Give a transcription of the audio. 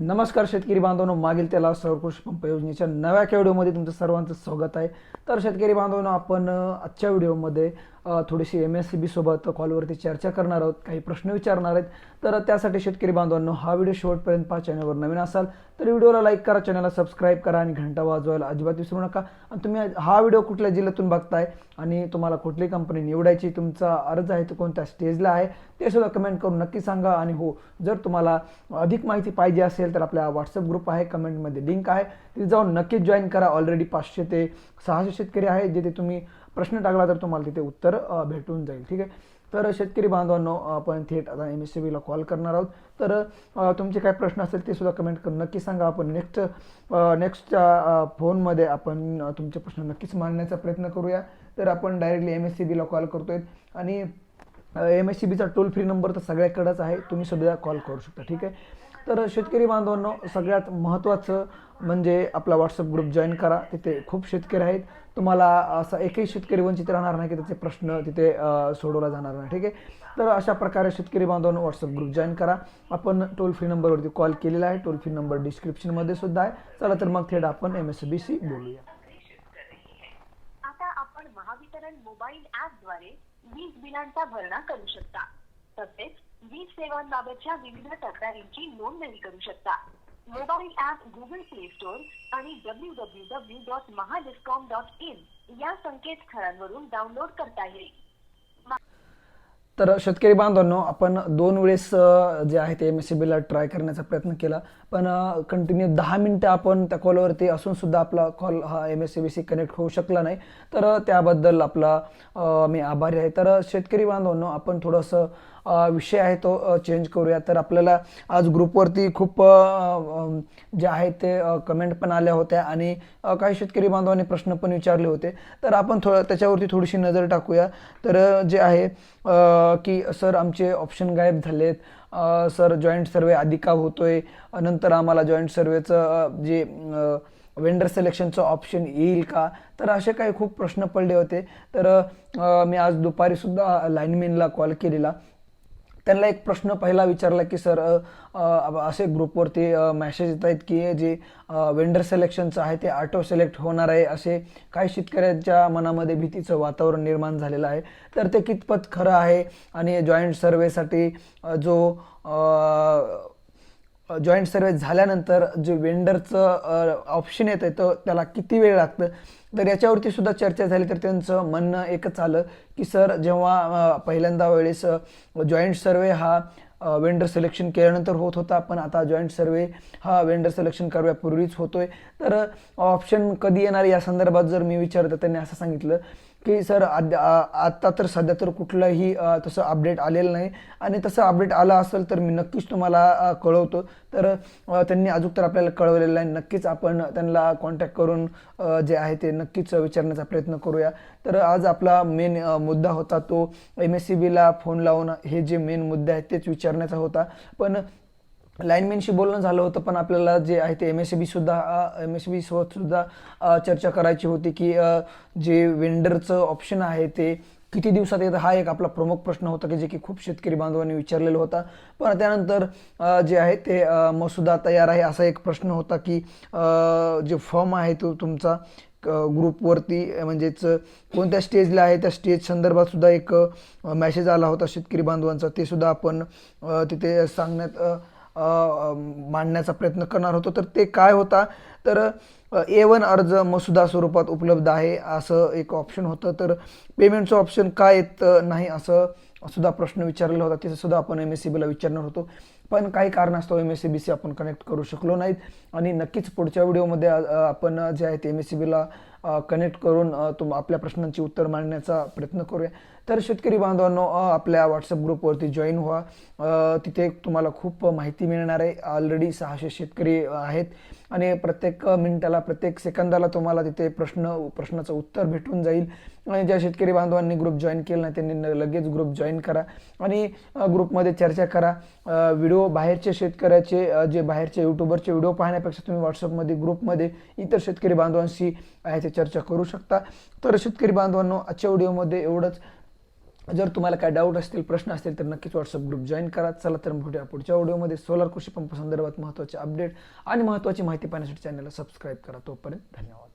नमस्कार शेतकरी बांधवांनो मागील त्याला सौरकृषी पंप योजनेच्या नव्या व्हिडिओमध्ये तुमचं सर्वांचं स्वागत आहे. तर शेतकरी बांधवांनो आपण आजच्या व्हिडिओमध्ये थोडीशी एम एस सी बीसोबत कॉलवरती चर्चा करणार आहोत. काही प्रश्न विचारणार आहेत. तर त्यासाठी शेतकरी बांधवांनो हा व्हिडिओ शेवटपर्यंत पहा. चॅनलवर नवीन असाल तर व्हिडिओला लाईक करा चॅनलला सबस्क्राईब करा आणि घंटा वाजवायला अजिबात विसरू नका. आणि तुम्ही हा व्हिडिओ कुठल्या जिल्ह्यातून बघताय आणि तुम्हाला कुठली कंपनी निवडायची तुमचा अर्ज आहे तो कोणत्या स्टेजला आहे ते सुद्धा कमेंट करून नक्की सांगा. आणि हो जर तुम्हाला अधिक माहिती पाहिजे असेल तर आपल्या व्हॉट्सअप ग्रुप आहे कमेंटमध्ये लिंक आहे. तिथे जाऊन नक्कीच जॉईन करा. ऑलरेडी पाचशे ते सहाशे शेतकरी आहे जिथे तुम्ही प्रश्न टाकला तर तुम्हाला तिथे उत्तर भेटून जाईल. ठीक आहे? तर शेतकरी बांधवांनो आपण थेट आता एम एस सी बीला कॉल करणार आहोत. तर तुमचे काय प्रश्न असेल ते सुद्धा कमेंट करून नक्की सांगा. आपण नेक्स्ट नेक्स्टच्या फोनमध्ये आपण तुमचे प्रश्न नक्कीच मांडण्याचा प्रयत्न करूया. तर आपण डायरेक्टली एम एस सी बीला कॉल करतोय. आणि एम एस सी बीचा टोल फ्री नंबर तर सगळ्याकडेच आहे. तुम्ही सुद्धा कॉल करू शकता. ठीक आहे? तर शेतकरी बांधवांनो सगळ्यात महत्त्वाचं म्हणजे आपला व्हॉट्सअप ग्रुप जॉईन करा. तिथे खूप शेतकरी आहेत. तुम्हाला असा एकही शेतकरी वंचित राहणार नाही की त्याचे प्रश्न तिथे सोडवला जाणार नाही. ठीक आहे? तर अशा प्रकारे शेतकरी बांधवांना व्हॉट्सअप ग्रुप जॉईन करा. आपण टोल फ्री नंबरवरती कॉल केलेला आहे. टोल फ्री नंबर डिस्क्रिप्शनमध्ये सुद्धा आहे. चला तर मग थेट आपण एम एस बी सी बोलूया. आता आपण महावितरण मोबाईल ॲपद्वारे वीज बिलांचा भरणा करू शकता. तसेच वीज सेवांबाबतच्या विविध तक्रारींची नोंदणी करू शकता. Mobile app Google Play Store आणि W W W dot Mahadiscom dot in या संकेतस्थळांवरून डाउनलोड करता येईल. तर शेतकरी बांधवांनो आपण दोन वेळेस जे आहे ते एम एस सी बीला ट्राय करण्याचा प्रयत्न केला. पण कंटिन्यू दहा मिनटं आपण त्या कॉलवरती असून सुद्धा आपला कॉल हा M S C B C connect होऊ शकला नाही. तर त्याबद्दल आपला मी आभारी आहे. तर शेतकरी बांधवांनो आपण थोडंसं विषय आहे तो चेंज करूया. तर आपल्याला आज ग्रुपवरती खूप जे आहे ते कमेंट पण आल्या होत्या आणि काही शेतकरी बांधवांनी प्रश्न पण विचारले होते. तर आपण थोडं त्याच्यावरती थोडीशी नजर टाकूया. तर जे आहे की सर आमचे ऑप्शन गायब झालेत. सर जॉईंट सर्वे आधी का होतोय? नंतर आम्हाला जॉईंट सर्वेचं जे वेंडर सिलेक्शनचं ऑप्शन येईल का? तर असे काही खूप प्रश्न पडले होते. तर मी आज दुपारी सुद्धा कॉल केलेला. त्यांना एक प्रश्न पहिला विचारला की सर असे ग्रुपवरती मॅसेज येत आहेत की जे वेंडर सिलेक्शनचं आहे ते ऑटो सिलेक्ट होणार आहे असे काही शेतकऱ्यांच्या मनामध्ये भीतीचं वातावरण निर्माण झालेलं आहे. तर ते कितपत खरं आहे? आणि जॉईंट सर्वेसाठी जो जॉईंट सर्वे झाल्यानंतर जे वेंडरचं ऑप्शन येतं तर त्याला किती वेळ लागतं? तर याच्यावरती सुद्धा चर्चा झाली तर त्यांचं म्हणणं एकच आलं की सर जेव्हा पहिल्यांदा वेळेस जॉईंट सर्वे हा वेंडर सिलेक्शन केल्यानंतर होत होता पण आता जॉईंट सर्वे हा वेंडर सिलेक्शन करण्यापूर्वीच होतोय. तर ऑप्शन कधी येणार या संदर्भात जर मी विचारलं तर त्यांनी असं सांगितलं की सर आद्या आत्ता तर सध्या तर कुठलंही तसं अपडेट आलेलं नाही. आणि तसं अपडेट आलं असेल तर मी नक्कीच तुम्हाला कळवतो. तर त्यांनी अजून तर आपल्याला कळवलेलं नाही. नक्कीच आपण त्यांना कॉन्टॅक्ट करून जे आहे ते नक्कीच विचारण्याचा प्रयत्न करूया. तर आज आपला मेन मुद्दा होता तो एम एस सी बीला फोन लावून हे जे मेन मुद्दे आहेत तेच विचारण्याचा होता. पण लाईनमॅनशी बोलणं झालं होतं पण आपल्याला जे आहे ते एम एस बी सुद्धा एम एस बी सोबत सुद्धा चर्चा करायची होती की जे वेंडरचं ऑप्शन आहे ते किती दिवसात येतं हा एक आपला प्रमुख प्रश्न होता की जे की खूप शेतकरी बांधवांनी विचारलेला होता. पण त्यानंतर जे आहे ते मसुदा तयार आहे असा एक प्रश्न होता की जे फॉर्म आहे तो तुमचा क- ग्रुपवरती म्हणजेच कोणत्या स्टेजला आहे त्या स्टेज संदर्भात सुद्धा एक मॅसेज आला होता शेतकरी बांधवांचा. ते सुद्धा आपण तिथे सांगण्यात मांडण्याचा प्रयत्न करणार होतो. तर ते काय होता? तर ए वन अर्ज मसुदा स्वरूपात उपलब्ध आहे असं एक ऑप्शन होतं. तर पेमेंटचं ऑप्शन काय येत नाही असं सुद्धा प्रश्न विचारलेला होता. तिथे सुद्धा आपण एम एस सी बीला विचारणार होतो. पण काही कारणास्तव M S C B C आपण कनेक्ट करू शकलो नाहीत. आणि नक्कीच पुढच्या व्हिडिओमध्ये आपण जे आहे ते एम एस सी बीला कनेक्ट करून तुम आपल्या प्रश्नांची उत्तर मांडण्याचा प्रयत्न करूया. तर शेतकरी बांधवांनो आपल्या व्हॉट्सअप ग्रुपवरती जॉईन व्हा. तिथे तुम्हाला खूप माहिती मिळणार आहे. ऑलरेडी सहाशे शेतकरी आहेत. आणि प्रत्येक मिनिटाला प्रत्येक सेकंदाला तुम्हाला तिथे प्रश्न प्रश्नाचं उत्तर भेटून जाईल. आणि ज्या शेतकरी बांधवांनी ग्रुप जॉईन केला नाही त्यांनी न- लगेच ग्रुप जॉईन करा. आणि ग्रुपमध्ये चर्चा करा. व्हिडिओ बाहेरचे शेतकऱ्याचे जे बाहेरचे यूट्यूबरचे व्हिडिओ पाहण्यापेक्षा तुम्ही व्हॉट्सअपमध्ये ग्रुपमध्ये इतर शेतकरी बांधवांशी आहे ते चर्चा करू शकता. तर शेतकरी बांधवांनो आजच्या व्हिडिओमध्ये एवढंच. जर तुम्हाला काय डाऊट असतील प्रश्न असतील तर नक्कीच व्हॉट्सअप ग्रुप जॉईन करा. चला तर भेटूया पुढच्या व्हिडिओमध्ये सोलार कृषी पंप संदर्भात महत्त्वाचे अपडेट आणि महत्त्वाची माहिती पाहण्यासाठी चॅनलला सबस्क्राईब करा. तोपर्यंत धन्यवाद.